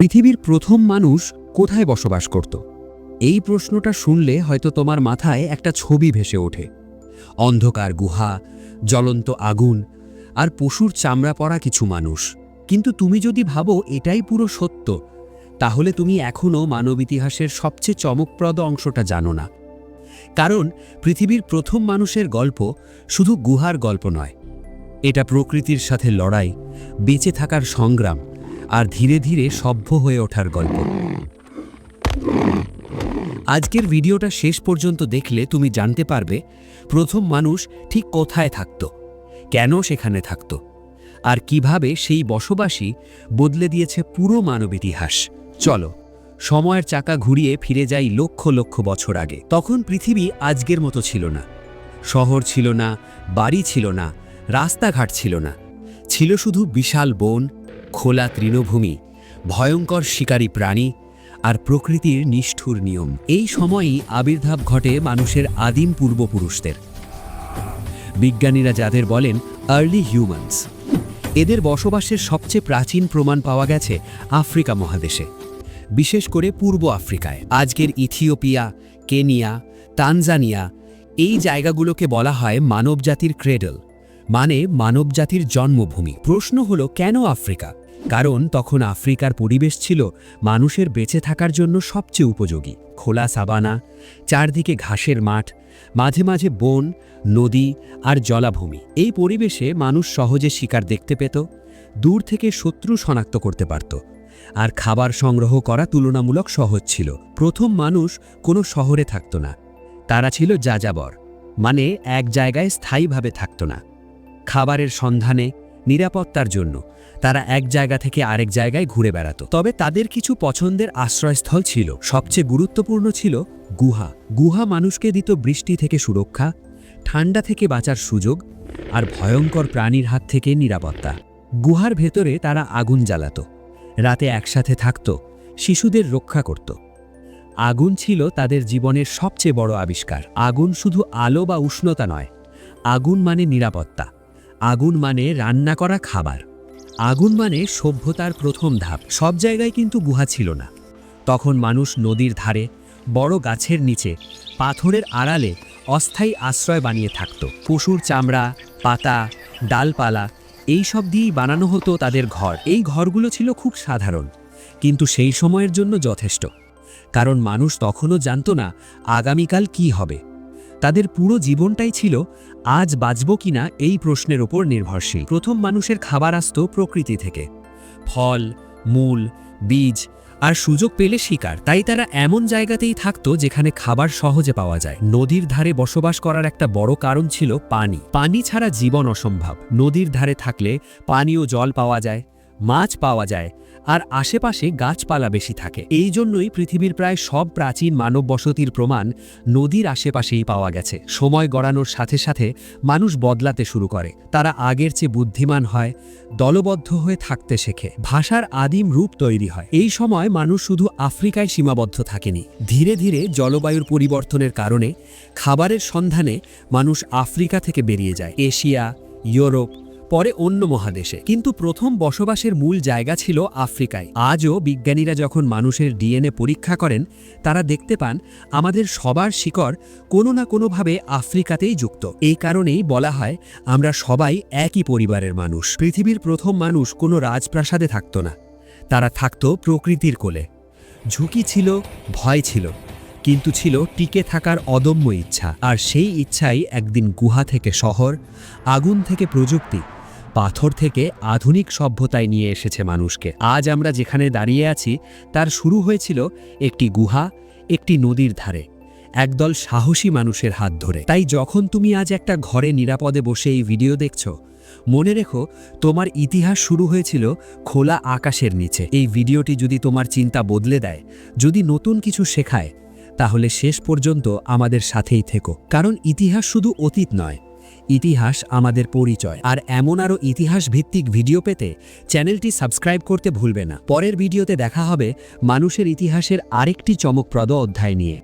পৃথিবীর প্রথম মানুষ কোথায় বসবাস করত? এই প্রশ্নটা শুনলে হয়তো তোমার মাথায় একটা ছবি ভেসে ওঠে। অন্ধকার গুহা, জ্বলন্ত আগুন আর পশুর চামড়া পরা কিছু মানুষ। কিন্তু তুমি যদি ভাবো এটাই পুরো সত্য, তাহলে তুমি এখনও মানব ইতিহাসের সবচেয়ে চমকপ্রদ অংশটা জানো না। কারণ পৃথিবীর প্রথম মানুষের গল্প শুধু গুহার গল্প নয়। এটা প্রকৃতির সাথে লড়াই, বেঁচে থাকার সংগ্রাম আর ধীরে ধীরে সভ্য হয়ে ওঠার গল্প। আজকের ভিডিওটা শেষ পর্যন্ত দেখলে তুমি জানতে পারবে প্রথম মানুষ ঠিক কোথায় থাকত, কেন সেখানে থাকত, আর কীভাবে সেই বসবাসই বদলে দিয়েছে পুরো মানব ইতিহাস। চলো, সময়ের চাকা ঘুরিয়ে ফিরে যাই লক্ষ লক্ষ বছর আগে। তখন পৃথিবী আজকের মতো ছিল না। শহর ছিল না, বাড়ি ছিল না, রাস্তাঘাট ছিল না। ছিল শুধু বিশাল বন খোলা তৃণভূমি, ভয়ঙ্কর শিকারী প্রাণী আর প্রকৃতির নিষ্ঠুর নিয়ম। এই সময়ই আবির্ভাব ঘটে মানুষের আদিম পূর্বপুরুষদের। বিজ্ঞানীরা যাদের বলেন আর্লি হিউম্যানস এদের বসবাসের সবচেয়ে প্রাচীন প্রমাণ পাওয়া গেছে আফ্রিকা মহাদেশে, বিশেষ করে পূর্ব আফ্রিকায়। আজকের ইথিওপিয়া, কেনিয়া, তানজানিয়া, এই জায়গাগুলোকে বলা হয় মানবজাতির ক্রেডল। মানে মানবজাতির জন্মভূমি। প্রশ্ন হলো, কেন আফ্রিকা? কারণ তখন আফ্রিকার পরিবেশ ছিল মানুষের বেঁচে থাকার জন্য সবচেয়ে উপযোগী। খোলা সাবানা, চারদিকে ঘাসের মাঠ, মাঝে মাঝে বন, নদী আর জলাভূমি। এই পরিবেশে মানুষ সহজে শিকার দেখতে পেত, দূর থেকে শত্রু শনাক্ত করতে পারত। আর খাবার সংগ্রহ করা তুলনামূলক সহজ ছিল। প্রথম মানুষ কোনো শহরে থাকত না। তারা ছিল যাযাবর মানে এক জায়গায় স্থায়ীভাবে থাকত না। খাবারের সন্ধানে, নিরাপত্তার জন্য। তারা এক জায়গা থেকে আরেক জায়গায় ঘুরে বেড়াতো। তবে তাদের কিছু পছন্দের আশ্রয়স্থল ছিল। সবচেয়ে গুরুত্বপূর্ণ ছিল গুহা। গুহা মানুষকে দিত বৃষ্টি থেকে সুরক্ষা, ঠান্ডা থেকে বাঁচার সুযোগ আর ভয়ঙ্কর প্রাণীর হাত থেকে নিরাপত্তা। গুহার ভেতরে তারা আগুন জ্বালাত। রাতে একসাথে থাকত, শিশুদের রক্ষা করত। আগুন ছিল তাদের জীবনের সবচেয়ে বড় আবিষ্কার। আগুন শুধু আলো বা উষ্ণতা নয়, আগুন মানে নিরাপত্তা। আগুন মানে রান্না করা খাবার। আগুন মানে সভ্যতার প্রথম ধাপ। সব জায়গায় কিন্তু গুহা ছিল না। তখন মানুষ নদীর ধারে, বড় গাছের নিচে, পাথরের আড়ালে অস্থায়ী আশ্রয় বানিয়ে থাকত। পশুর চামড়া, পাতা, ডালপালা, এই সব দিয়েই বানানো হতো তাদের ঘর। এই ঘরগুলো ছিল খুব সাধারণ, কিন্তু সেই সময়ের জন্য যথেষ্ট। কারণ মানুষ তখনও জানত না আগামীকাল কি হবে। তাদের পুরো জীবনটাই ছিল, আজ বাঁচব কিনা এই প্রশ্নের ওপর নির্ভরশীল। প্রথম মানুষের খাবার আসত প্রকৃতি থেকে। ফল, মূল, বীজ আর সুযোগ পেলে শিকার। তাই তারা এমন জায়গাতেই থাকত যেখানে খাবার সহজে পাওয়া যায়। নদীর ধারে বসবাস করার একটা বড় কারণ ছিল পানি। পানি ছাড়া জীবন অসম্ভব। নদীর ধারে থাকলে পানীয় জল পাওয়া যায়। মাছ পাওয়া যায় আর আশেপাশে গাছপালা বেশি থাকে। এই জন্যই পৃথিবীর প্রায় সব প্রাচীন মানব বসতির প্রমাণ নদীর আশেপাশেই পাওয়া গেছে। সময় গড়ানোর সাথে সাথে মানুষ বদলাতে শুরু করে। তারা আগের চেয়ে বুদ্ধিমান হয়, দলবদ্ধ হয়ে থাকতে শেখে। ভাষার আদিম রূপ তৈরি হয়। এই সময় মানুষ শুধু আফ্রিকায় সীমাবদ্ধ থাকেনি। ধীরে ধীরে জলবায়ুর পরিবর্তনের কারণে খাবারের সন্ধানে মানুষ আফ্রিকা থেকে বেরিয়ে যায়। এশিয়া, ইউরোপ পরে অন্য মহাদেশে। কিন্তু প্রথম বসবাসের মূল জায়গা ছিল আফ্রিকায়। আজও বিজ্ঞানীরা যখন মানুষের ডিএনএ পরীক্ষা করেন, তারা দেখতে পান, আমাদের সবার শিকড় কোনো না কোনোভাবে আফ্রিকাতেই যুক্ত। এই কারণেই বলা হয়, আমরা সবাই একই পরিবারের মানুষ। পৃথিবীর প্রথম মানুষ কোনো রাজপ্রাসাদে থাকত না। তারা থাকত প্রকৃতির কোলে। ঝুঁকি ছিল, ভয় ছিল। কিন্তু ছিল টিকে থাকার অদম্য ইচ্ছা। আর সেই ইচ্ছাই একদিন গুহা থেকে শহর, আগুন থেকে প্রযুক্তি পাথর থেকে আধুনিক সভ্যতায় নিয়ে এসেছে মানুষকে। আজ আমরা যেখানে দাঁড়িয়ে আছি, তার শুরু হয়েছিল একটি গুহা, একটি নদীর ধারে। একদল সাহসী মানুষের হাত ধরে। তাই যখন তুমি আজ একটা ঘরে নিরাপদে বসে এই ভিডিও দেখছ, মনে রেখো, তোমার ইতিহাস শুরু হয়েছিল খোলা আকাশের নিচে। এই ভিডিওটি যদি তোমার চিন্তা বদলে দেয়, যদি নতুন কিছু শেখায়, তাহলে শেষ পর্যন্ত আমাদের সাথেই থেকো। কারণ ইতিহাস শুধু অতীত নয় ইতিহাস আমাদের পরিচয়। আর এমন আরও ইতিহাস ভিত্তিক ভিডিও পেতে চ্যানেলটি সাবস্ক্রাইব করতে ভুলবে না। পরের ভিডিওতে দেখা হবে মানুষের ইতিহাসের আরেকটি চমকপ্রদ অধ্যায় নিয়ে।